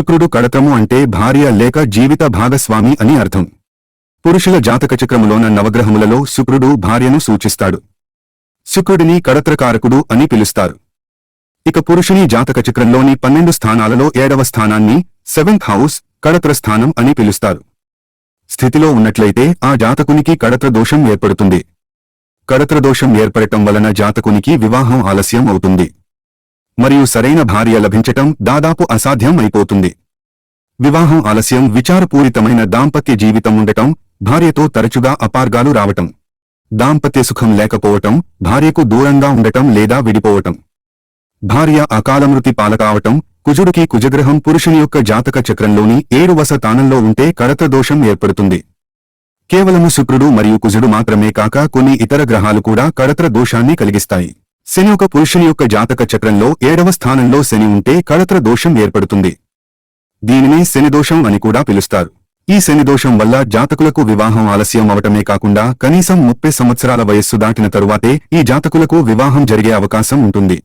శుక్రుడు కడత్రము అంటే భార్య లేక జీవిత భాగస్వామి అని అర్థం. పురుషుల జాతకచక్రములోన నవగ్రహములలో శుక్రుడు భార్యను సూచిస్తాడు. శుక్రుడిని కడత్రకారకుడు అని పిలుస్తారు. ఇక పురుషుని జాతకచక్రంలోని పన్నెండు స్థానాలలో ఏడవ స్థానాన్ని సెవెంత్ హౌస్ కడత్ర స్థానం అని పిలుస్తారు. స్థితిలో ఉన్నట్లయితే ఆ జాతకునికి కడత్ర దోషం ఏర్పడుతుంది. కడత్ర దోషం ఏర్పడటం వలన జాతకునికి వివాహం ఆలస్యం అవుతుంది. మరియు సరైన భార్య లభించటం దాదాపు అసాధ్యం అయిపోతుంది. వివాహం ఆలస్యం విచారపూరితమైన దాంపత్య జీవితం ఉండటం భార్యతో తరచుగా అపార్గాలు రావటం. దాంపత్య సుఖం లేకపోవటం భార్యకు దూరంగా ఉండటం లేదా విడిపోవటం. భార్య అకాలమృతి పాలకావటం కుజుడికి కుజగ్రహం పురుషుని యొక్క జాతక చక్రంలోని ఏడువస స్థానంలో ఉంటే కడత దోషం ఏర్పడుతుంది. కేవలము శుక్రుడు మరియు కుజుడు మాత్రమే కాక కొన్ని ఇతర గ్రహాలు కూడా కడత్ర దోషాన్ని కలిగిస్తాయి. శని ఒక పురుషుని యొక్క జాతక చక్రంలో ఏడవ స్థానంలో శని ఉంటే కళత్ర దోషం ఏర్పడుతుంది. దీనిని శనిదోషం అని కూడా పిలుస్తారు. ఈ శనిదోషం వల్ల జాతకులకు వివాహం ఆలస్యం అవటమే కాకుండా కనీసం ముప్పై సంవత్సరాల వయస్సు దాటిన తరువాతే ఈ జాతకులకు వివాహం జరిగే అవకాశం ఉంటుంది.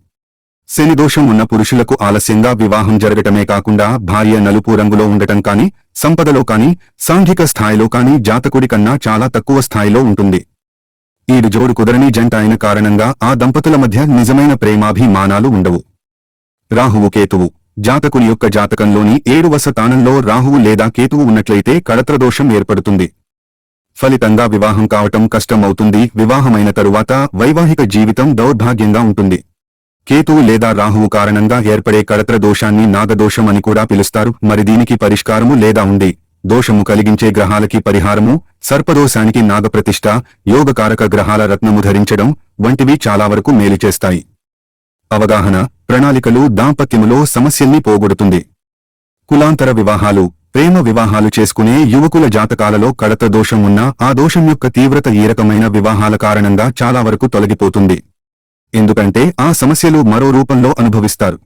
శనిదోషం ఉన్న పురుషులకు ఆలస్యంగా వివాహం జరగటమే కాకుండా భార్య నలుపు రంగులో ఉండటం కాని సంపదలో కాని సాంఘిక స్థాయిలో కాని జాతకుడి కన్నా చాలా తక్కువ స్థాయిలో ఉంటుంది. ఈడు జోడు కుదరని జంట అయిన కారణంగా ఆ దంపతుల మధ్య నిజమైన ప్రేమాభిమానాలు ఉండవు. రాహువు కేతువు జాతకుని యొక్క జాతకంలోని ఏడువ స్థానంలో రాహువు లేదా కేతువు ఉన్నట్లయితే కళత్రదోషం ఏర్పడుతుంది. ఫలితంగా వివాహం కావటం కష్టం అవుతుంది వివాహమైన తరువాత వైవాహిక జీవితం దౌర్భాగ్యంగా ఉంటుంది. కేతువు లేదా రాహువు కారణంగా ఏర్పడే కడత్ర దోషాన్ని నాగదోషం అని కూడా పిలుస్తారు. మరి దీనికి పరిష్కారము లేదా ఉంది? దోషము కలిగించే గ్రహాలకి పరిహారము సర్పదోషానికి నాగప్రతిష్ఠ యోగకారక గ్రహాల రత్నము ధరించడం వంటివి చాలా వరకు మేలు చేస్తాయి. అవగాహన ప్రణాళికలు దాంపత్యములో సమస్యల్ని పోగొడుతుంది. కులాంతర వివాహాలు ప్రేమ వివాహాలు చేసుకునే యువకుల జాతకాలలో కడత దోషం ఉన్నా ఆ దోషం యొక్క తీవ్రత ఈ రకమైన వివాహాల కారణంగా చాలా వరకు తొలగిపోతుంది. ఎందుకంటే ఆ సమస్యలు మరో రూపంలో అనుభవిస్తారు.